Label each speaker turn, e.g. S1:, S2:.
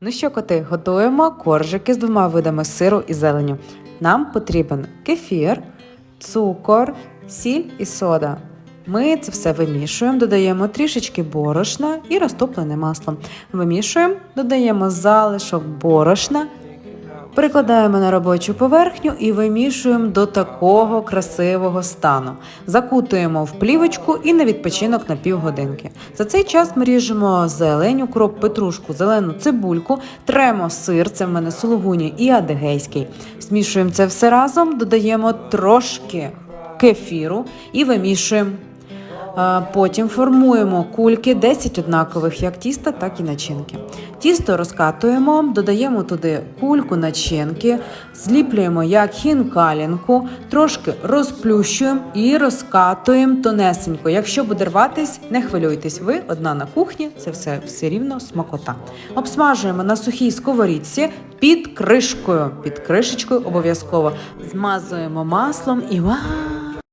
S1: Ну що, коти, готуємо коржики з двома видами сиру і зеленю. Нам потрібен кефір, цукор, сіль і сода. Ми це все вимішуємо, додаємо трішечки борошна і розтоплене масло. Вимішуємо, додаємо залишок борошна, перекладаємо на робочу поверхню і вимішуємо до такого красивого стану. Закутуємо в плівочку і на відпочинок на півгодинки. За цей час ми ріжемо зелень, укроп, петрушку, зелену цибульку, тремо сир, це в мене сулугуні і адегейський. Змішуємо це все разом, додаємо трошки кефіру і вимішуємо. Потім формуємо кульки 10 однакових як тіста, так і начинки. Тісто розкатуємо, додаємо туди кульку начинки, зліплюємо як хінкалінку, трошки розплющуємо і розкатуємо тонесенько. Якщо буде рватись, не хвилюйтесь, ви одна на кухні, це все все рівно смакота. Обсмажуємо на сухій сковорідці під кришкою. Під кришечкою обов'язково змазуємо маслом і вау!